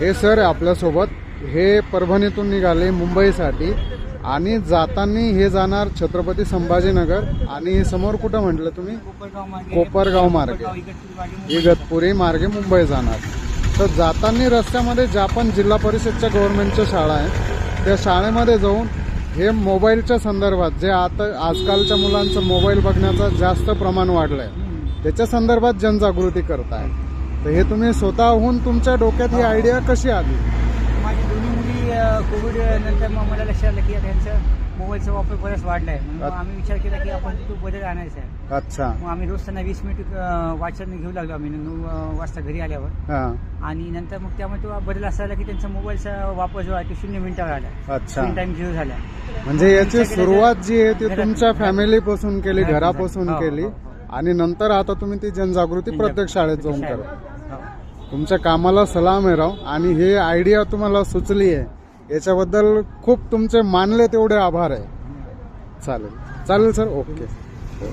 हे सर आहे आपल्यासोबत हे परभणीतून निघाले मुंबईसाठी आणि जाताना हे जाणार छत्रपती संभाजीनगर आणि समोर कुठं म्हटलं तुम्ही कोपरगाव मार्गे इगतपुरी मार्गे मुंबई. जाणार तर जाताना रस्त्यामध्ये ज्या पण जिल्हा परिषदच्या गव्हर्नमेंटच्या शाळा आहेत त्या शाळेमध्ये जाऊन हे मोबाईलच्या संदर्भात जे आता आजकालच्या मुलांचं मोबाईल बघण्याचं जास्त प्रमाण वाढलं आहे. त्याच्या संदर्भात जनजागृती करताय तर हे तुम्ही स्वतःहून तुमच्या डोक्यात ही आयडिया कशी आली? माझी दोन्ही मुली कोविड नंतर मग मला लक्षात आलं की आता यांचं मोबाईलचा वापर बराच वाढला आहे म्हणून मग. आम्ही विचार केला की आपण तो बदल आणायचा आहे. अच्छा. मग आम्ही रोज त्यांना वीस मिनिट अ, वाचन घेऊ लागलो आम्ही. नऊ अ, वाजता घरी आल्यावर. हा. आणि नंतर मग त्यामुळे तो बदल असा आला की त्यांचा मोबाईलचा वापर जो आहे तो शून्य मिनिटावर आला. अच्छा. स्क्रीन टाइम झिरो झाला. म्हणजे याची सुरुवात जी आहे ती घरात- तुमच्या फॅमिलीपासून केली घरातून घरापासून झाली. हो, केली. हो, हो. आणि नंतर आता तुम्ही ती जनजागृती प्रत्येक शाळेत जाऊन. करा. हो. तुमच्या कामाला सलाम आहे राव. आणि हे आयडिया तुम्हाला सुचली आहे. याच्याबद्दल खूप तुमचे मानले तेवढे आभार आहे. चालेल. चालेल सर ओके हो.